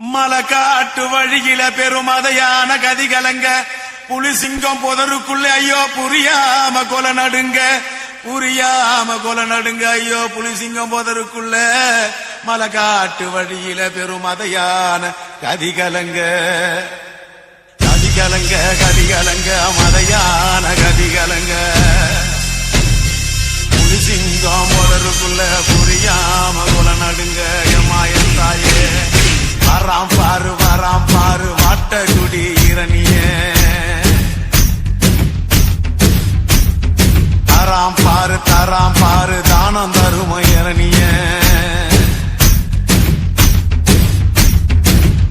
மலக்காட்டு வழியில பெருமதையான கதிகலங்க. புலி சிங்கம் புதருக்குள்ள ஐயோ புரியாம கொல நடுங்க. புரியாம கொல நடுங்க ஐயோ புலி சிங்கம் புதருக்குள்ள. மலக்காட்டு வழியில பெருமதையான கதி கலங்க கதி கலங்க கதி கலங்க மதையான கதி கலங்க புலி சிங்கம் புதருக்குள்ள புரியாம கொல நடுங்க. பாரு தராம் பாரு தானம் தரும இரணிய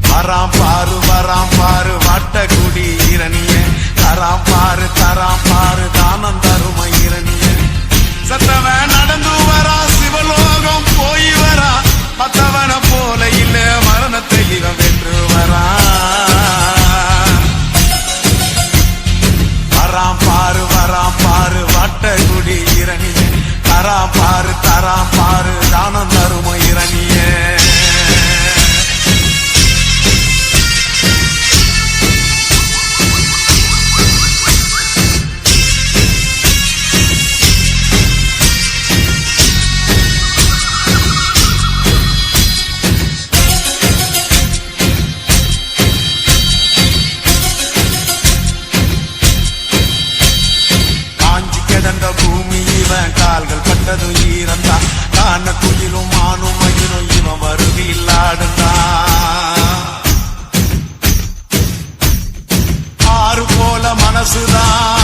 வராம் பாரு வராம் பாரு வட்டக்குடி இரணிய தராம் பாரு தரம் பாரு தானம் தரும இரணிய சத்தவன் நடந்து வரா சிவலோகம் போய் வரா. மத்தவன போல இல்ல மரணத்தை இவன் வென்று வரா. 따라. வந்ததும் ஈரந்தா. தான குயிலும் மானும் மயிலும் இவன் வருவியில் ஆறு போல மனசுதான்.